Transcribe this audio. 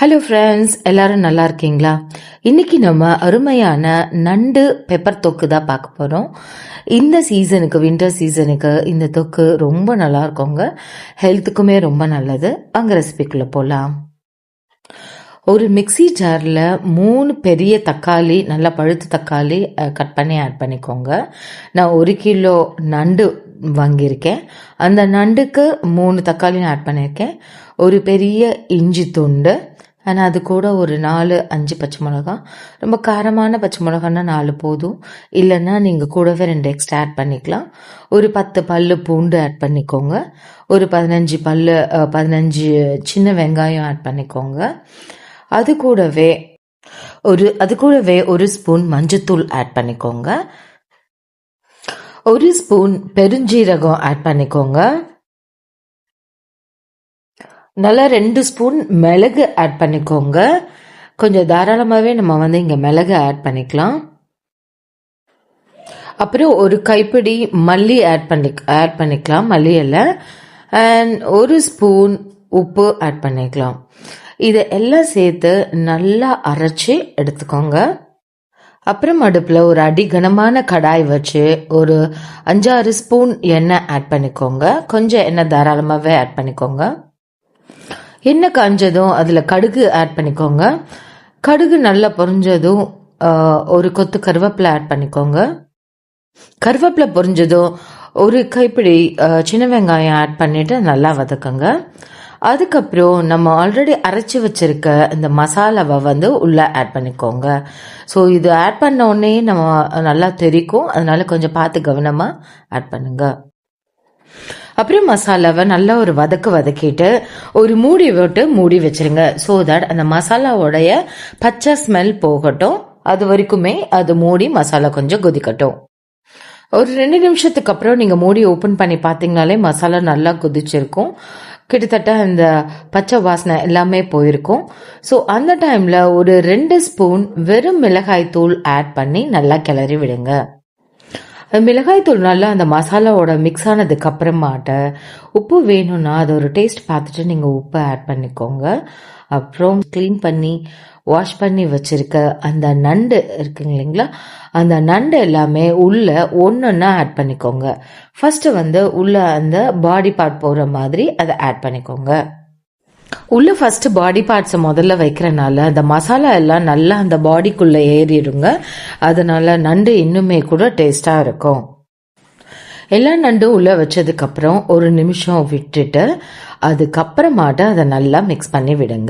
Hello friends எல்லாரும் நல்லா இருக்கீங்களா? இன்னைக்கு நம்ம அருமையான நண்டு பெப்பர் தொக்கு தான் பார்க்க போகிறோம் இந்த சீசனுக்கு வின்டர் சீசனுக்கு இந்த தொக்கு ரொம்ப நல்லா இருக்குங்க. ஹெல்த்துக்குமே ரொம்ப நல்லது. அங்கே ரெசிபிக்குள்ளே போகலாம் ஒரு மிக்ஸி ஜாரில் மூணு பெரிய தக்காளி நல்லா பழுத்து தக்காளி கட் பண்ணி ஆட் பண்ணிக்கோங்க. நான் ஒரு கிலோ நண்டு வாங்கியிருக்கேன். அந்த நண்டுக்கு மூணு தக்காளி ஆட் பண்ணியிருக்கேன். ஒரு பெரிய இஞ்சி துண்டு ஆனால் அது கூட ஒரு நாலு அஞ்சு பச்சை மிளகா. ரொம்ப காரமான பச்சை மிளகான்னா நாலு போதும். இல்லைன்னா நீங்கள் கூடவே ரெண்டு எக்ஸ்ட்ரா ஆட் பண்ணிக்கலாம். ஒரு பத்து பல்லு பூண்டு ஆட் பண்ணிக்கோங்க. ஒரு பதினஞ்சு பல்லு பதினஞ்சு சின்ன வெங்காயம் ஆட் பண்ணிக்கோங்க. அது கூடவே ஒரு அது கூடவே ஒரு ஸ்பூன் மஞ்சத்தூள் ஆட் பண்ணிக்கோங்க. ஒரு ஸ்பூன் பெருஞ்சீரகம் ஆட் பண்ணிக்கோங்க. நல்லா ரெண்டு ஸ்பூன் மிளகு ஆட் பண்ணிக்கோங்க. கொஞ்சம் தாராளமாகவே நம்ம வந்து இங்கே மிளகு ஆட் பண்ணிக்கலாம். அப்புறம் ஒரு கைப்பிடி மல்லி ஆட் பண்ணி ஆட் பண்ணிக்கலாம் மல்லி அண்ட் ஒரு ஸ்பூன் உப்பு ஆட் பண்ணிக்கலாம். இதை எல்லாம் சேர்த்து நல்லா அரைச்சி எடுத்துக்கோங்க. அப்புறம் அடுப்பில் ஒரு அடி கனமான கடாய் வச்சு ஒரு அஞ்சாறு ஸ்பூன் எண்ணெய் ஆட் பண்ணிக்கோங்க. கொஞ்சம் எண்ணெய் தாராளமாகவே ஆட் பண்ணிக்கோங்க. எண்ணெய் காஞ்சதும் அதில் கடுகு ஆட் பண்ணிக்கோங்க. கடுகு நல்லா பொரிஞ்சதும் ஒரு கொத்து கருவேப்பிலை ஆட் பண்ணிக்கோங்க. கருவேப்பிலை பொரிஞ்சதும் ஒரு கைப்பிடி சின்ன வெங்காயம் ஆட் பண்ணிட்டு நல்லா வதக்குங்க. அதுக்கப்புறம் நம்ம ஆல்ரெடி அரைச்சி வச்சிருக்க இந்த மசாலாவை வந்து உள்ளே ஆட் பண்ணிக்கோங்க. ஸோ இது ஆட் பண்ண உடனே நம்ம நல்லா தெரிக்கும். அதனால கொஞ்சம் பார்த்து கவனமாக ஆட் பண்ணுங்க. அப்புறம் மசாலாவை நல்லா ஒரு வதக்கு வதக்கிட்டு ஒரு மூடி விட்டு மூடி வச்சிருங்க. ஸோ தட் அந்த மசாலாவோடைய பச்சை ஸ்மெல் போகட்டும். அது வரைக்குமே அது மூடி மசாலா கொஞ்சம் கொதிக்கட்டும். ஒரு ரெண்டு நிமிஷத்துக்கு அப்புறம் நீங்கள் மூடி ஓப்பன் பண்ணி பார்த்தீங்கனாலே மசாலா நல்லா கொதிச்சிருக்கும். கிட்டத்தட்ட அந்த பச்சை வாசனை எல்லாமே போயிருக்கும். ஸோ அந்த டைமில் ஒரு ரெண்டு ஸ்பூன் வெறும் மிளகாய் தூள் ஆட் பண்ணி நல்லா கிளறி விடுங்க. மிளகாய்த்தூள் நல்லா அந்த மசாலாவோட மிக்ஸ் ஆனதுக்கு அப்புறமாட்ட உப்பு வேணும்னா அதை ஒரு டேஸ்ட் பார்த்துட்டு நீங்கள் உப்பு ஆட் பண்ணிக்கோங்க. அப்புறம் க்ளீன் பண்ணி வாஷ் பண்ணி வச்சுருக்க அந்த நண்டு இருக்குங்க இல்லைங்களா? அந்த நண்டு எல்லாமே உள்ளே ஒன்றொன்னா ஆட் பண்ணிக்கோங்க. ஃபஸ்ட்டு வந்து உள்ளே அந்த பாடி பார்ட் போகிற மாதிரி அதை ஆட் பண்ணிக்கோங்க. உள்ள ஃபர்ஸ்ட் பாடி பார்ட்ஸை முதல்ல வைக்கிறனால அந்த மசாலா எல்லாம் நல்லா அந்த பாடிக்குள்ள ஏறிடுங்க. அதனால நண்டு இன்னுமே கூட டேஸ்டா இருக்கும். எல்லா நண்டும் உள்ள வச்சதுக்கப்புறம் ஒரு நிமிஷம் விட்டுட்டு அதுக்கப்புறமாட்ட அதை நல்லா மிக்ஸ் பண்ணி விடுங்க.